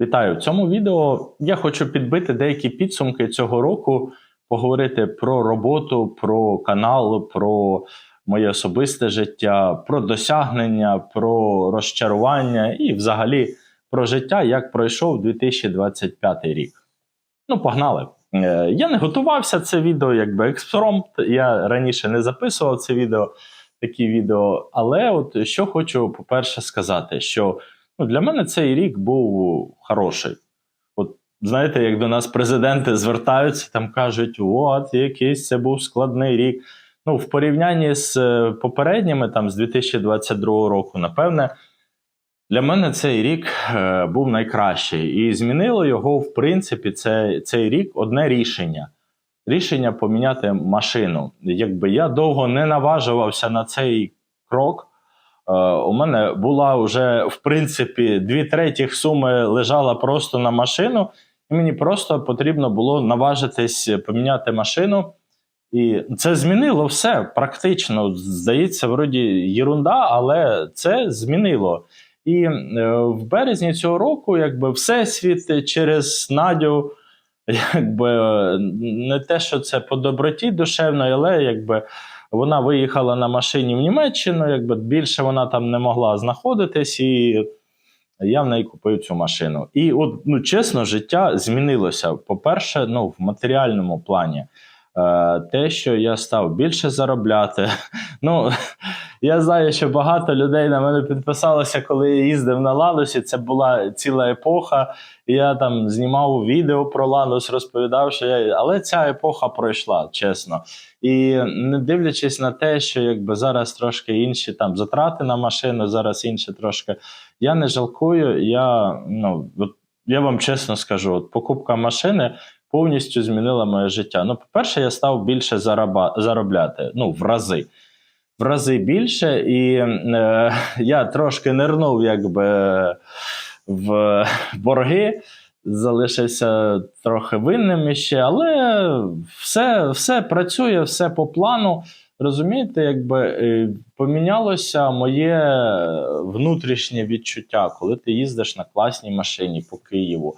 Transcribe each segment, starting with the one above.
Вітаю! В цьому відео я хочу підбити деякі підсумки цього року, поговорити про роботу, про канал, про моє особисте життя, про досягнення, про розчарування і взагалі про життя, як пройшов 2025 рік. Ну, погнали! Е, Я не готувався це відео, якби експромт. Я раніше не записував це відео, такі відео. Але от що хочу, по-перше, сказати, що ну, для мене цей рік був хороший. От знаєте, як до нас президенти звертаються, там кажуть, от якийсь це був складний рік. Ну, в порівнянні з е, попередніми, там з 2022 року, напевне, для мене цей рік е, був найкращий. І змінило його, в принципі, це, цей рік одне рішення. Рішення поміняти машину. Якби я довго не наважувався на цей крок. Е, у мене була вже, в принципі, дві третіх суми лежала просто на машину, і мені просто потрібно було наважитись поміняти машину. І це змінило все практично. Здається, вроді єрунда, але це змінило. І е, в березні цього року, якби всесвіт через Надю, якби не те, що це по доброті душевної, але якби вона виїхала на машині в Німеччину, якби більше вона там не могла знаходитись, і я в неї купив цю машину. І от, ну чесно, життя змінилося. По-перше, ну, в матеріальному плані. Е, Те, що я став більше заробляти. Ну, я знаю, що багато людей на мене підписалося, коли я їздив на Ланусі. Це була ціла епоха. Я там знімав відео про Ланус, розповідав, що я. Але ця епоха пройшла, чесно. І не дивлячись на те, що якби зараз трошки інші там затрати на машину, зараз інше трошки. Я не жалкую. Я ну от я вам чесно скажу, от покупка машини повністю змінила моє життя. Ну, по-перше, я став більше зараба, заробляти, ну, в рази. В рази більше, і е, я трошки нирнув якби в борги, залишився трохи винним іще, але все, все працює, все по плану. Розумієте, якби е, помінялося моє внутрішнє відчуття, коли ти їздиш на класній машині по Києву.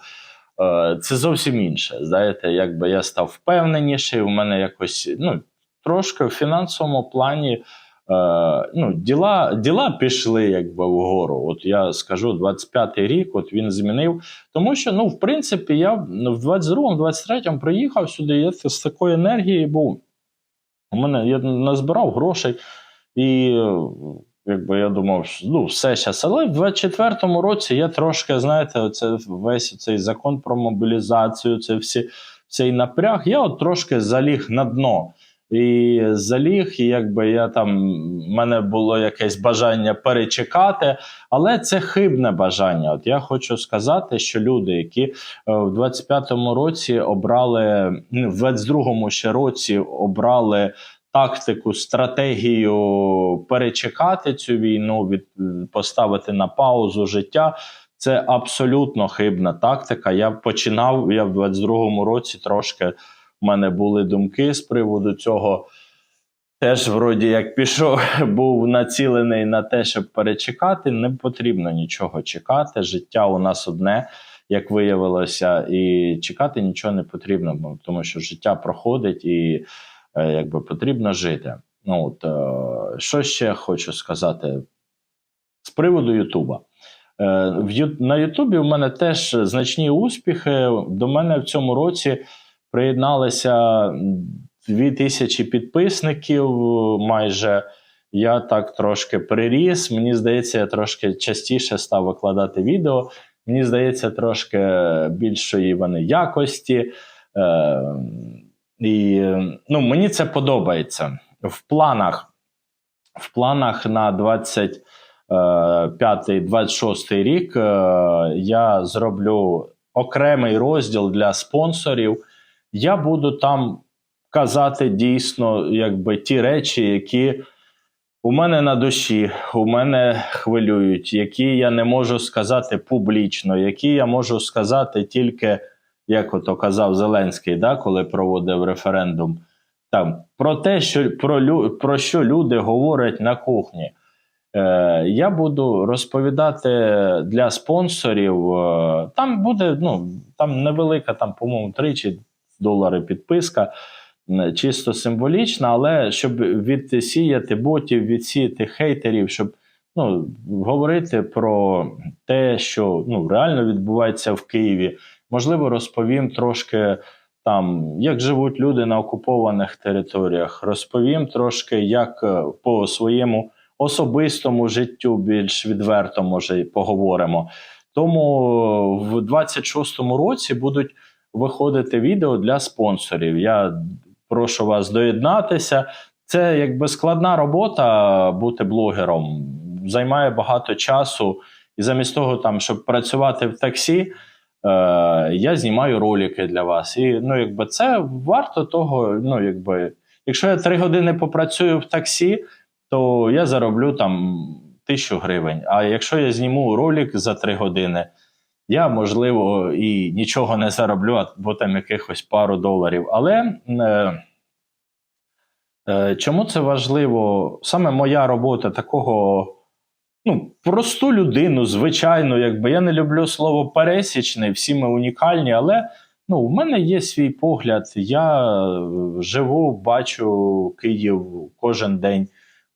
Е, Це зовсім інше. Знаєте, якби я став впевненіший, у мене якось ну, трошки в фінансовому плані е, ну, діла діла пішли якби вгору. От я скажу, 25-й рік от він змінив. Тому що, ну, в принципі, я ну, в 22-му, 23-му приїхав сюди, я з такої енергії був. У мене я назбирав грошей, і якби я думав, ну, все зараз. Але в 24-му році я трошки, знаєте, оце весь цей закон про мобілізацію, це всі, цей напряг, я от трошки заліг на дно. І заліг, і якби я там в мене було якесь бажання перечекати, але це хибне бажання. От я хочу сказати, що люди, які е, в 25-му році обрали, ну, в 22-му ще році обрали тактику, стратегію перечекати цю війну, від поставити на паузу життя. Це абсолютно хибна тактика. Я починав я в 22-му році трошки. У мене були думки з приводу цього. Теж, вроді, як пішов, був націлений на те, щоб перечекати. Не потрібно нічого чекати. Життя у нас одне, як виявилося, і чекати нічого не потрібно, тому що життя проходить і е, якби потрібно жити. Ну от е, що ще хочу сказати з приводу Ютуба. Е, в на Ютубі у мене теж значні успіхи. До мене в цьому році приєдналися 2000 підписників майже. Я так трошки приріс. Мені здається, я трошки частіше став викладати відео. Мені здається, трошки більшої вони якості. Е, І ну, мені це подобається. В планах в планах на 25-26 рік е, я зроблю окремий розділ для спонсорів. Я буду там казати дійсно якби ті речі, які у мене на душі, у мене хвилюють, які я не можу сказати публічно, які я можу сказати тільки, як ото казав Зеленський, да, коли проводив референдум, там про те, що про, про що люди говорять на кухні. Е, я буду розповідати для спонсорів. е, Там буде ну, там невелика, там, по-моєму, 3 чи долари підписка, чисто символічна, але щоб відсіяти ботів, відсіяти хейтерів, щоб ну, говорити про те, що ну, реально відбувається в Києві. Можливо, розповім трошки там, як живуть люди на окупованих територіях. Розповім трошки, як е, по своєму особистому життю більш відверто може поговоримо. Тому в 26-му році будуть виходити відео для спонсорів. Я прошу вас доєднатися. Це якби складна робота бути блогером. Займає багато часу, і замість того, там, щоб працювати в таксі, е, я знімаю ролики для вас. І ну, якби це варто того. Ну, якби, якщо я три години попрацюю в таксі, то я зароблю там тисячу гривень. А якщо я зніму ролик за три години, я можливо і нічого не зароблю, або там якихось пару доларів. Але е, е, чому це важливо? Саме моя робота такого. Ну, просту людину, звичайно, якби я не люблю слово пересічний, всі ми унікальні, але ну, в мене є свій погляд. Я е, живу, бачу Київ кожен день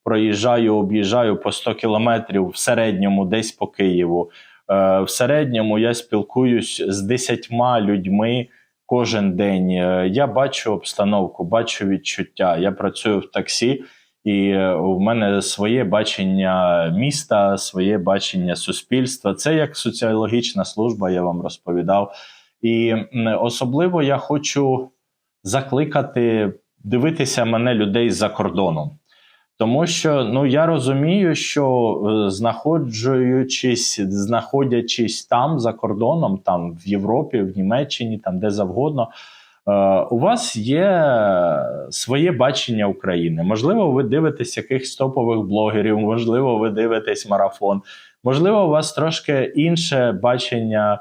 проїжджаю, об'їжджаю по 100 кілометрів в середньому десь по Києву. Е, В середньому я спілкуюсь з десятьма людьми кожен день. Е, Я бачу обстановку, бачу відчуття. Я працюю в таксі, і е, у мене своє бачення міста, своє бачення суспільства. Це як соціологічна служба, я вам розповідав. І особливо я хочу закликати дивитися мене людей за кордоном. Тому що ну я розумію, що е, знаходжуючись, знаходячись там за кордоном, там в Європі, в Німеччині, там де завгодно, е, у вас є своє бачення України. Можливо, ви дивитесь якихось топових блогерів, можливо, ви дивитесь марафон, можливо, у вас трошки інше бачення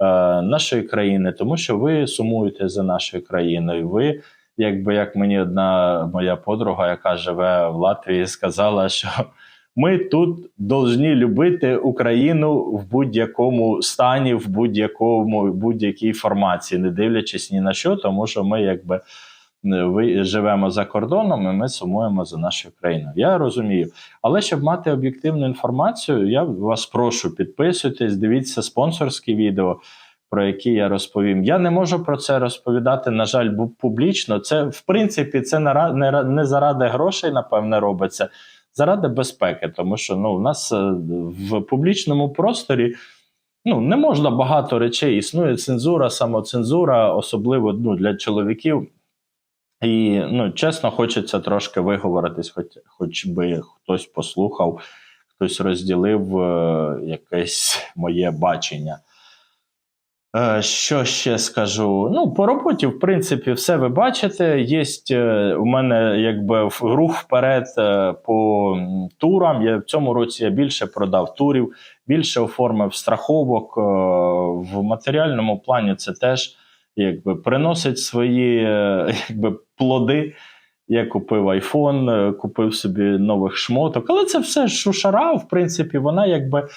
е, нашої країни, тому що ви сумуєте за нашою країною. Ви якби як мені одна моя подруга, яка живе в Латвії, сказала, що ми тут повинні любити Україну в будь-якому стані, в будь-якому будь-якій формації, не дивлячись ні на що, тому що ми якби. Ви живемо за кордоном, і ми сумуємо за нашою країною. Я розумію. Але щоб мати об'єктивну інформацію, я вас прошу підписуйтесь, дивіться спонсорські відео про які я розповім. Я не можу про це розповідати, на жаль, публічно. Це, в принципі, це не, ра- не, ра- не заради грошей, напевне, робиться, заради безпеки. Тому що ну, у нас е, в публічному просторі ну, не можна багато речей. Існує цензура, самоцензура, особливо ну, для чоловіків. І ну, чесно, хочеться трошки виговоритись, хоч, хоч би хтось послухав, хтось розділив е, якесь моє бачення. Е, Що ще скажу? Ну, по роботі, в принципі, все ви бачите. Є у мене якби рух вперед е, по турам. Я в цьому році я більше продав турів, більше оформив страховок. Е, В матеріальному плані це теж якби приносить свої е, якби, плоди. Я купив айфон, е, купив собі нових шмоток, але це все шушара, в принципі, вона якби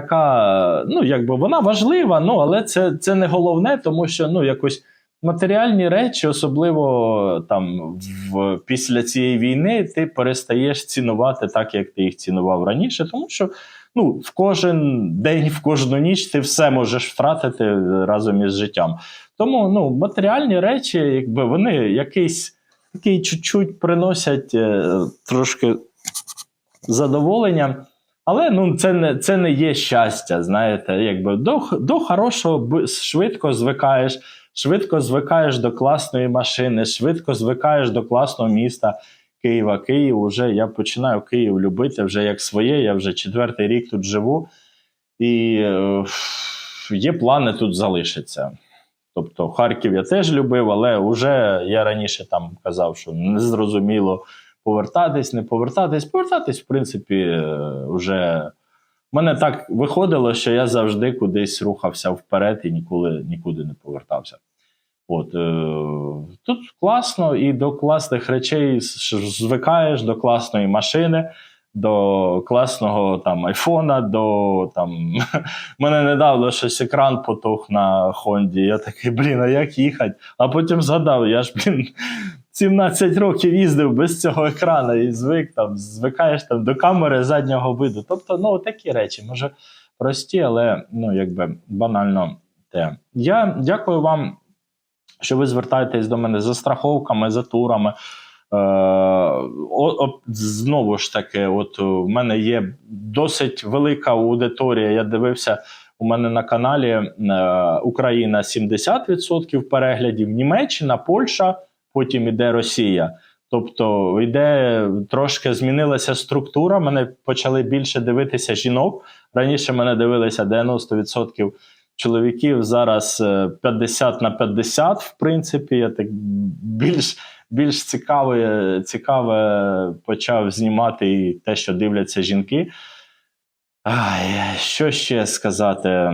така, ну якби вона важлива, ну але це, це не головне, тому що ну якось матеріальні речі, особливо там в після цієї війни, ти перестаєш цінувати так, як ти їх цінував раніше, тому що ну в кожен день, в кожну ніч ти все можеш втратити разом із життям. Тому ну матеріальні речі, якби вони якийсь такий чуть-чуть приносять е, трошки задоволення. Але ну, це не це не є щастя, знаєте, якби до, до хорошого швидко звикаєш, швидко звикаєш до класної машини, швидко звикаєш до класного міста Києва. Київ уже я починаю Київ любити вже як своє. Я вже четвертий рік тут живу, і е, є плани тут залишитися. Тобто Харків я теж любив, але вже я раніше там казав, що незрозуміло повертатись, не повертатись. Повертатись, в принципі, е, вже в мене так виходило, що я завжди кудись рухався вперед і ніколи нікуди не повертався. От, е, тут класно, і до класних речей звикаєш, до класної машини, до класного там айфона, до там. мене недавно щось екран потух на Хонді. Я такий, блін, а як їхати? А потім згадав, я ж, блін, 17 років їздив без цього екрана і звик там, звикаєш там до камери заднього виду. Тобто, ну, такі речі, може, прості, але ну, якби банально те. Я дякую вам, що ви звертаєтесь до мене за страховками, за турами. Е, о, о, знову ж таки, от у мене є досить велика аудиторія. Я дивився у мене на каналі е, Україна 70% переглядів, Німеччина, Польща, потім іде Росія. Тобто йде трошки змінилася структура. Мене почали більше дивитися жінок. Раніше мене дивилися 90% чоловіків. Зараз е, 50 на 50, в принципі, я так більш, більш цікаве, цікаве почав знімати і те, що дивляться жінки. Ай, що ще сказати?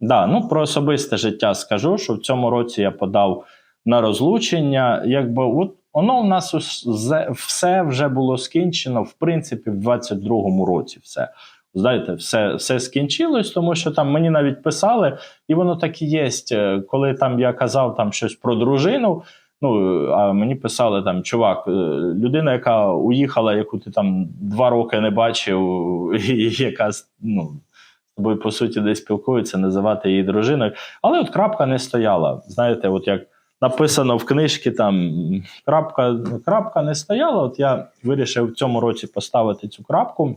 Да, ну про особисте життя скажу, що в цьому році я подав на розлучення. Якби от воно в нас все вже було скінчено, в принципі, в 22-му році. Все. Знаєте, все, все скінчилось, тому що там мені навіть писали, і воно так і є. Е, Коли там я казав там щось про дружину. Ну, а мені писали там, чувак, е, людина, яка уїхала, яку ти там два роки не бачив, і яка ну, з тобою по суті десь спілкується, називати її дружиною. Але от крапка не стояла. Знаєте, от як написано в книжці, там крапка, крапка не стояла. От я вирішив в цьому році поставити цю крапку.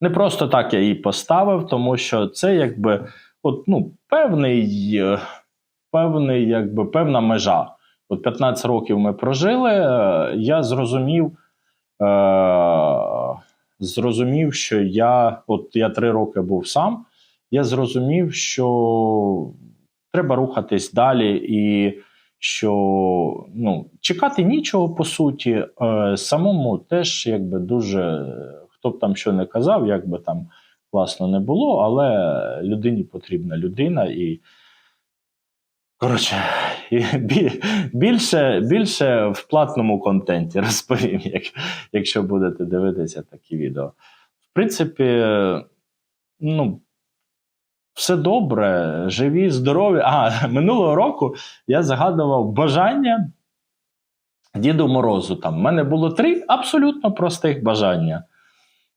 Не просто так я її поставив, тому що це якби от, ну, певний, е, певний, якби, певна межа. От 15 років ми прожили. е, Я зрозумів, е, зрозумів, що я, от я три роки був сам. Я зрозумів, що треба рухатись далі, і що ну, чекати нічого по суті. Е, самому теж якби дуже хто б там що не казав, як би там класно не було, але людині потрібна людина і. Коротше, більше, більше в платному контенті розповім, як, якщо будете дивитися такі відео. В принципі, ну, все добре, живі, здорові. А, минулого року я загадував бажання Діду Морозу. Там. У мене було три абсолютно простих бажання.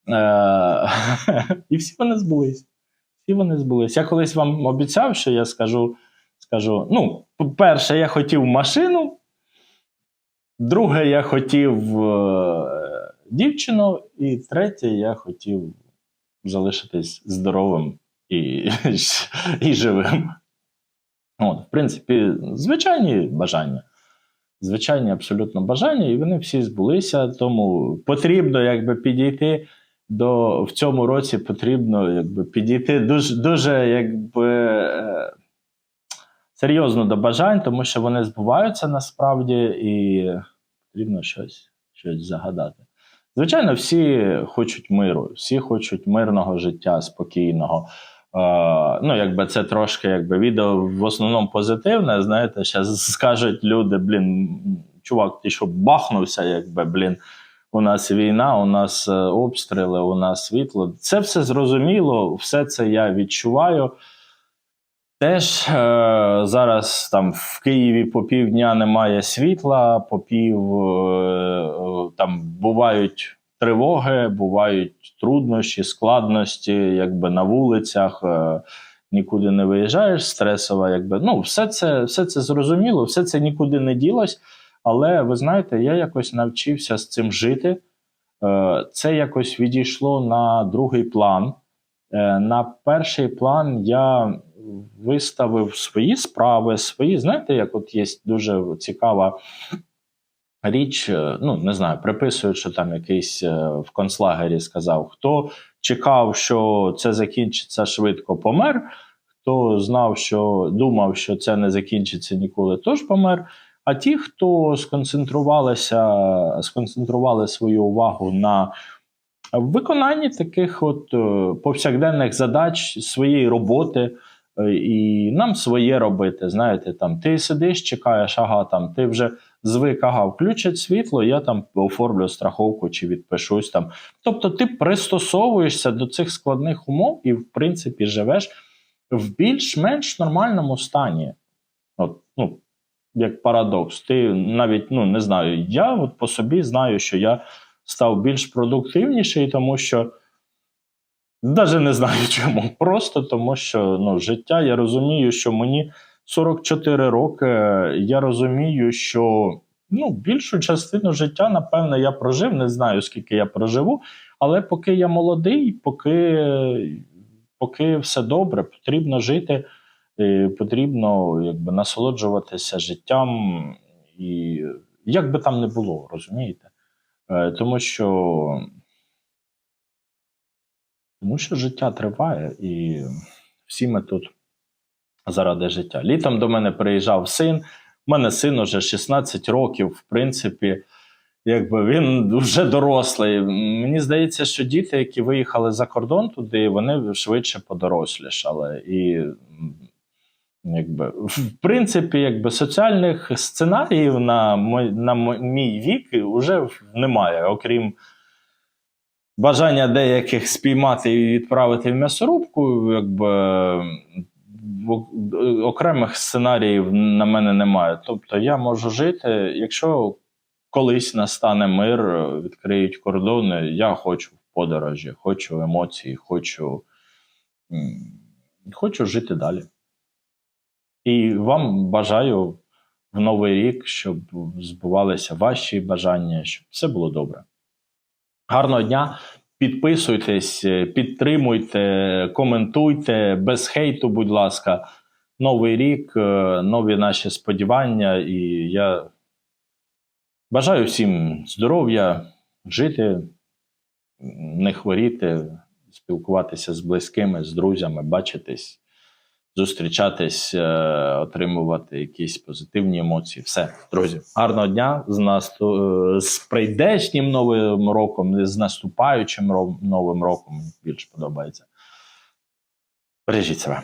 Е, і всі вони збулись. Всі вони збулись. Я колись вам обіцяв, що я скажу. Скажу, ну, перше, я хотів машину, друге, я хотів е, дівчину, і третє, я хотів залишитись здоровим і, і живим. От, в принципі, звичайні бажання. Звичайні абсолютно бажання, і вони всі збулися. Тому потрібно якби підійти до в цьому році потрібно якби підійти дуже, дуже якби. е, серйозно до бажань, тому що вони збуваються насправді, і потрібно щось, щось загадати. Звичайно, всі хочуть миру, всі хочуть мирного життя, спокійного. Ну, якби це трошки якби відео в основному позитивне. Знаєте, зараз скажуть люди: блін, чувак, ти що бахнувся, якби блін. У нас війна, у нас е, обстріли, у нас світло. Це все зрозуміло, все це я відчуваю. Теж е, зараз там в Києві по півдня немає світла, по пів е, е, там бувають тривоги, бувають труднощі, складності, якби на вулицях. Е, нікуди не виїжджаєш, стресова, якби ну, все це, все це зрозуміло, все це нікуди не ділось. Але ви знаєте, я якось навчився з цим жити. Е, Це якось відійшло на другий план. Е, На перший план я виставив свої справи, свої, знаєте, як от є дуже цікава річ, е, ну не знаю, приписують, що там якийсь е, в концлагері сказав, хто чекав, що це закінчиться швидко, помер. Хто знав, що думав, що це не закінчиться ніколи, тож помер. А ті, хто сконцентрувалися, сконцентрували свою увагу на виконанні таких от е, повсякденних задач своєї роботи, і нам своє робити. Знаєте, там ти сидиш, чекаєш, ага, там ти вже звик, ага, включать світло, я там оформлю страховку чи відпишусь там. Тобто ти пристосовуєшся до цих складних умов і, в принципі, живеш в більш-менш нормальному стані. От, ну, як парадокс. Ти навіть ну, не знаю, я от по собі знаю, що я став більш продуктивніший, тому що. Навіть не знаю чому. Просто тому, що ну, життя, я розумію, що мені 44 роки. Я розумію, що ну, більшу частину життя, напевно, я прожив. Не знаю, скільки я проживу, але поки я молодий, поки, поки все добре, потрібно жити, потрібно якби, насолоджуватися життям, і як би там не було, розумієте? Е, Тому що. Тому що життя триває, і всі ми тут заради життя. Літом до мене приїжджав син. У мене син уже 16 років, в принципі, якби він вже дорослий. Мені здається, що діти, які виїхали за кордон туди, вони швидше подорослішали. І якби, в принципі, якби соціальних сценаріїв на, мой, на мій вік вже немає, окрім бажання деяких спіймати і відправити в м'ясорубку, якби окремих сценаріїв на мене немає. Тобто я можу жити, якщо колись настане мир, відкриють кордони, я хочу в подорожі, хочу емоцій, хочу, хочу жити далі. І вам бажаю в новий рік, щоб збувалися ваші бажання, щоб все було добре. Гарного дня. Підписуйтесь, е, підтримуйте, коментуйте без хейту, будь ласка. Новий рік, е, нові наші сподівання. І я бажаю всім здоров'я, жити, не хворіти, спілкуватися з близькими, з друзями, бачитись, зустрічатись, е, отримувати якісь позитивні емоції. Все, друзі, гарного дня з нас е, з прийдешнім новим роком, з наступаючим новим роком. Більше подобається. Бережіть себе.